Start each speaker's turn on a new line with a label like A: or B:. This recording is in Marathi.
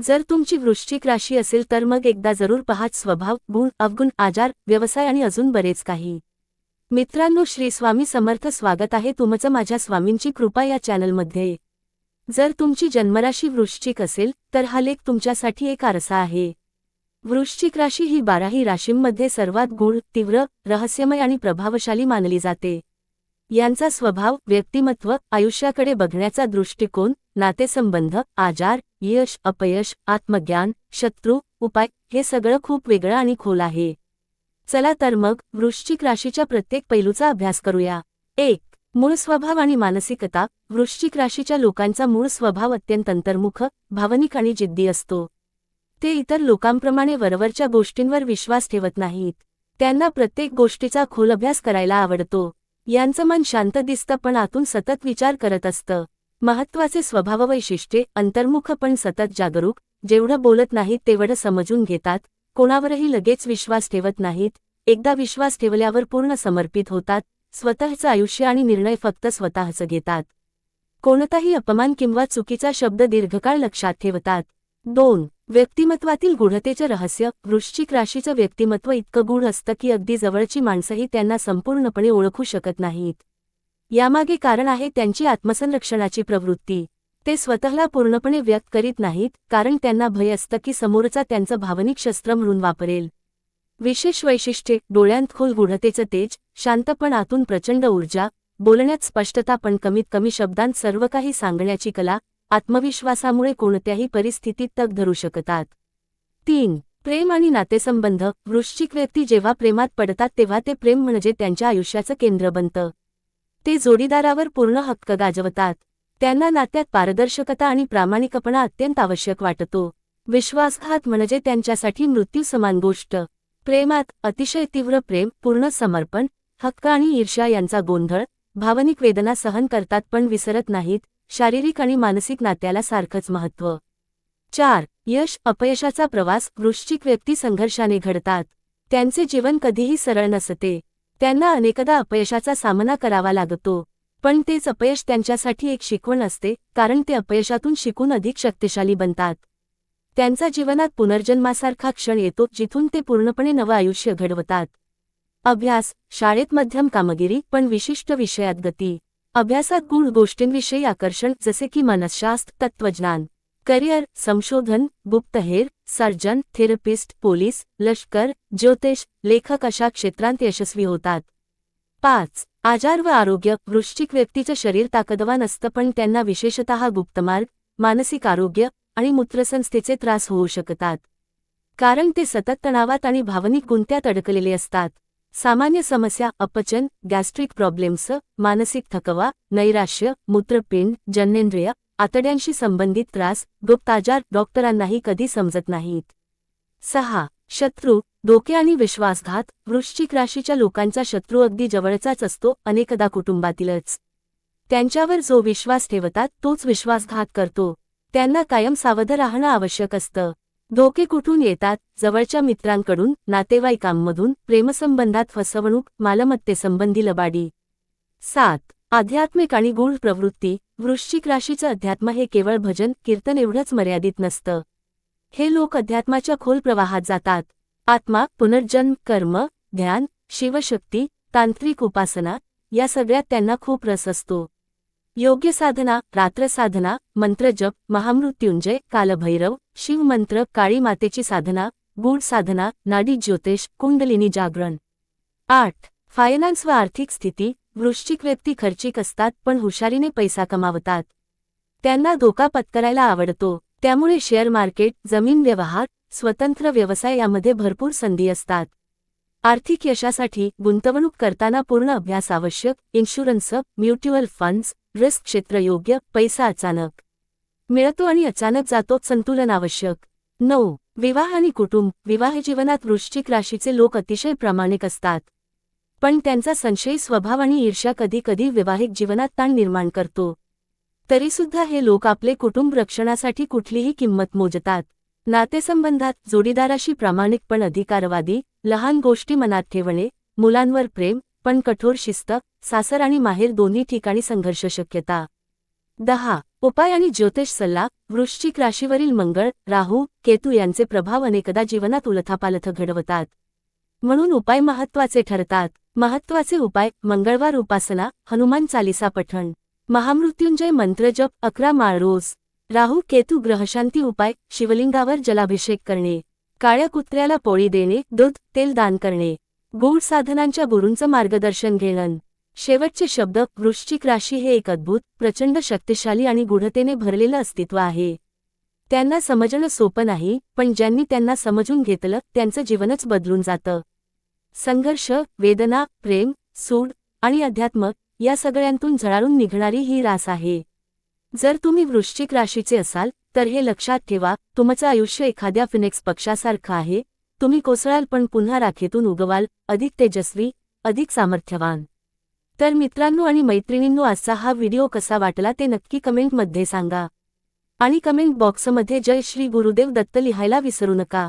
A: जर तुमची वृश्चिक राशी असेल तर मग एकदा जरूर पहात स्वभाव गुण अवगुण आजार व्यवसाय आणि अजून बरेच काही. मित्रांनो श्री स्वामी समर्थ स्वागत आहे तुमचं माझ्या स्वामींची कृपा या चॅनलमध्ये. जर तुमची जन्मराशी वृश्चिक असेल तर हा लेख तुमच्यासाठी एक आरसा आहे. वृश्चिक राशी ही बाराही राशींमध्ये सर्वात गूढ तीव्र रहस्यमय आणि प्रभावशाली मानली जाते. यांचा स्वभाव व्यक्तिमत्व आयुष्याकडे बघण्याचा दृष्टिकोन नातेसंबंध आजार यश अपयश आत्मज्ञान शत्रू उपाय हे सगळं खूप वेगळं आणि खोल आहे. चला तर मग वृश्चिक राशीच्या प्रत्येक पैलूचा अभ्यास करूया. एक मूळ स्वभाव आणि मानसिकता. वृश्चिक राशीच्या लोकांचा मूळ स्वभाव अत्यंत अंतर्मुख भावनिक आणि जिद्दी असतो. ते इतर लोकांप्रमाणे वरवरच्या गोष्टींवर विश्वास ठेवत नाहीत. त्यांना प्रत्येक गोष्टीचा खोल अभ्यास करायला आवडतो. यांचं मन शांत दिसतं पण आतून सतत विचार करत असतं. महत्त्वाचे स्वभाववैशिष्ट्ये अंतर्मुख पण सतत जागरूक जेवढं बोलत नाहीत तेवढं समजून घेतात कोणावरही लगेच विश्वास ठेवत नाहीत एकदा विश्वास ठेवल्यावर पूर्ण समर्पित होतात स्वतःचं आयुष्य आणि निर्णय फक्त स्वतःचं घेतात. कोणताही अपमान किंवा चुकीचा शब्द दीर्घकाळ लक्षात ठेवतात. दोन व्यक्तिमत्वातील गूढतेचं रहस्य वृश्चिक राशीचं व्यक्तिमत्व इतकं गूढ असतं की अगदी जवळची माणसंही त्यांना संपूर्णपणे ओळखू शकत नाहीत. यामागे कारण आहे त्यांची आत्मसंरक्षणाची प्रवृत्ती. ते स्वतःला पूर्णपणे व्यक्त करीत नाहीत कारण त्यांना भय असतं की समोरचा त्यांचं भावनिक शस्त्र म्हणून वापरेल. विशेष वैशिष्ट्ये डोळ्यांत खोल गुढतेचं तेज शांतपण आतून प्रचंड ऊर्जा बोलण्यात स्पष्टता पण कमीत कमी शब्दांत सर्व काही सांगण्याची कला आत्मविश्वासामुळे कोणत्याही परिस्थितीत तग धरू शकतात. तीन प्रेम आणि नातेसंबंध वृश्चिक व्यक्ती जेव्हा प्रेमात पडतात तेव्हा ते प्रेम म्हणजे त्यांच्या आयुष्याचं केंद्र बनतं. ते जोडीदारावर पूर्ण हक्क गाजवतात. त्यांना नात्यात पारदर्शकता आणि प्रामाणिकपणा अत्यंत आवश्यक वाटतो. विश्वासघात म्हणजे त्यांच्यासाठी मृत्यू समान गोष्ट. प्रेमात अतिशय तीव्र प्रेम पूर्ण समर्पण हक्क आणि ईर्ष्या यांचा गोंधळ भावनिक वेदना सहन करतात पण विसरत नाहीत शारीरिक आणि मानसिक नात्याला सारखंच महत्त्व. चार यश अपयशाचा प्रवास वृश्चिक व्यक्ती संघर्षाने घडतात. त्यांचे जीवन कधीही सरळ नसते. त्यांना अनेकदा अपयशाचा सामना करावा लागतो. पण तेच अपयश त्यांच्यासाठी एक शिकवण असते कारण ते अपयशातून शिकून अधिक शक्तिशाली बनतात. त्यांचा जीवनात पुनर्जन्मासारखा क्षण येतो जिथून ते पूर्णपणे नवं आयुष्य घडवतात. अभ्यास शाळेत मध्यम कामगिरी पण विशिष्ट विषयात गती. अभ्यासात गुण गोष्टींविषयी आकर्षण जसे की मनसशास्त्र तत्त्वज्ञान. करिअर संशोधन गुप्तहेर सर्जन थेरपिस्ट पोलीस लष्कर ज्योतिष लेखक अशा क्षेत्रांत यशस्वी होतात. पाच आजार व आरोग्य वृश्चिक व्यक्तीचं शरीर ताकदवान असतं पण त्यांना विशेषतः गुप्तमार्ग मानसिक आरोग्य आणि मूत्रसंस्थेचे त्रास होऊ शकतात. कारण ते सतत तणावात आणि भावनिक गुंत्यात अडकलेले असतात. सामान्य समस्या अपचन गॅस्ट्रिक प्रॉब्लेम्स मानसिक थकवा नैराश्य मूत्रपिंड जननेंद्रिय आतड्यांशी संबंधित त्रास गुप्त आजार डॉक्टरांनाही कधी समजत नाहीत. सहा. शत्रू धोके आणि विश्वासघात वृश्चिक राशीच्या लोकांचा शत्रू अगदी जवळचाच असतो अनेकदा कुटुंबातीलच. त्यांच्यावर जो विश्वास ठेवतात तोच विश्वासघात करतो. त्यांना कायम सावध राहणं आवश्यक असतं. धोके कुठून येतात? जवळच्या मित्रांकडून नातेवाईकांमधून प्रेमसंबंधात फसवणूक मालमत्तेसंबंधी लबाडी. सात. आध्यात्मिक आणि गूढ प्रवृत्ती वृश्चिक राशीचं अध्यात्म हे केवळ भजन कीर्तन एवढंच मर्यादित नसतं. हे लोक अध्यात्माच्या खोल प्रवाहात जातात. आत्मा पुनर्जन्म कर्म ध्यान शिवशक्ती तांत्रिक उपासना या सगळ्यात त्यांना खूप रस असतो. योग्य साधना रात्रसाधना मंत्रजप महामृत्युंजय कालभैरव शिवमंत्र काळी मातेची साधना गूढ साधना नाडी ज्योतिष कुंडलिनी जागरण. आठ. फायनान्स व आर्थिक स्थिती वृश्चिक व्यक्ती खर्चिक असतात पण हुशारीने पैसा कमावतात. त्यांना धोका पत्करायला आवडतो त्यामुळे शेअर मार्केट जमीन व्यवहार स्वतंत्र व्यवसाय यामध्ये भरपूर संधी असतात. आर्थिक यशासाठी गुंतवणूक करताना पूर्ण अभ्यास आवश्यक इन्शुरन्स म्युच्युअल फंड्स रिस्क क्षेत्र योग्य पैसा अचानक मिळतो आणि अचानक जातो संतुलन आवश्यक. नऊ. विवाह आणि कुटुंब विवाह जीवनात वृश्चिक राशीचे लोक अतिशय प्रामाणिक असतात. पण त्यांचा संशयी स्वभाव आणि ईर्ष्या कधीकधी वैवाहिक जीवनात ताण निर्माण करतो. तरीसुद्धा हे लोक आपले कुटुंब रक्षणासाठी कुठलीही किंमत मोजतात. नातेसंबंधात जोडीदाराशी प्रामाणिकपण अधिकारवादी लहान गोष्टी मनात ठेवणे मुलांवर प्रेम पण कठोर शिस्त सासर आणि माहेर दोन्ही ठिकाणी संघर्ष शक्यता. दहा. उपाय आणि ज्योतिष सल्ला वृश्चिक राशीवरील मंगळ राहू केतू यांचे प्रभाव अनेकदा जीवनात उलथापालथ घडवतात. म्हणून उपाय महत्त्वाचे ठरतात. महत्त्वाचे उपाय मंगळवार उपासना हनुमान चालिसा पठण महामृत्युंजय मंत्र जप अकरा माळ रोज राहू केतू ग्रहशांती उपाय शिवलिंगावर जलाभिषेक करणे काळ्या कुत्र्याला पोळी देणे दूध तेल दान करणे गूढ साधनांच्या गुरूंचं मार्गदर्शन घेणं. शेवटचे शब्द वृश्चिक राशी हे एक अद्भुत प्रचंड शक्तिशाली आणि गूढतेने भरलेलं अस्तित्व आहे. त्यांना समजणं सोपं नाही पण ज्यांनी त्यांना समजून घेतलं त्यांचं जीवनच बदलून जातं. संघर्ष वेदना प्रेम सूड आणि अध्यात्म या सगळ्यांतून झळाळून निघणारी ही रास आहे. जर तुम्ही वृश्चिक राशीचे असाल तर हे लक्षात ठेवा तुमचं आयुष्य एखाद्या फिनिक्स पक्षासारखं आहे. तुम्ही कोसळाल पण पुन्हा राखेतून उगवाल अधिक तेजस्वी अधिक सामर्थ्यवान. तर मित्रांनो आणि मैत्रिणींनो आजचा हा व्हिडिओ कसा वाटला ते नक्की कमेंटमध्ये सांगा. आणि कमेंट बॉक्समध्ये जय श्री गुरुदेव दत्त लिहायला विसरू नका.